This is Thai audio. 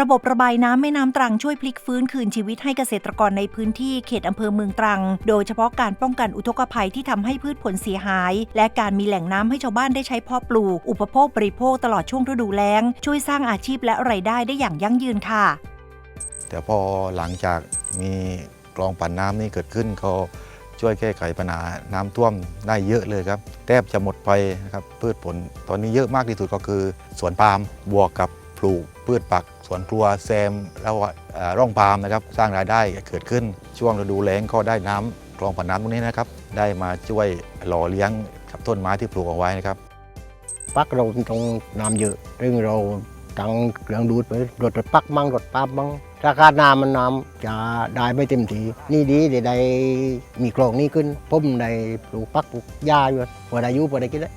ระบบระบายน้ำแม่น้ำตรังช่วยพลิกฟื้นคืนชีวิตให้เกษตรกรในพื้นที่เขตอำเภอเมืองตรัง โดยเฉพาะการป้องกันอุทกภัยที่ทำให้พืชผลเสียหาย และการมีแหล่งน้ำให้ชาวบ้านได้ใช้เพาะปลูก อุปโภคบริโภคตลอดช่วงฤดูแล้ง ช่วยสร้างอาชีพและรายได้ได้อย่างยั่งยืนค่ะ แต่พอหลังจากมีกลองปั่นน้ำนี่เกิดขึ้นเขาช่วยแก้ไขปัญหาน้ำท่วมได้เยอะเลยครับแทบจะหมดไปนะครับพืชผลตอนนี้เยอะมากที่สุดก็คือสวนปาล์มบวกกับ ลูกพืชผักสวนครัวแซมแล้วร่องปาล์มนะครับสร้างรายได้เกิดขึ้นช่วงฤดูแล้งก็ได้น้ำกลองปั่นน้ำตรงนี้นะครับ ได้มาช่วยหล่อเลี้ยงกับต้นไม้ที่ปลูกเอาไว้นะครับปักเราต้องน้ำเยอะเรื่องเราตั้งเครื่องดูดไปรถรถปักมั่งรถปั๊บมั่งราคาน้ำมันน้ำจะได้ไม่เต็มทีนี่ดีเดี๋ยวได้มีกลองนี้ขึ้นผมได้ปลูกปักปลูกหญ้าอยู่พอได้ยุพอได้กินได้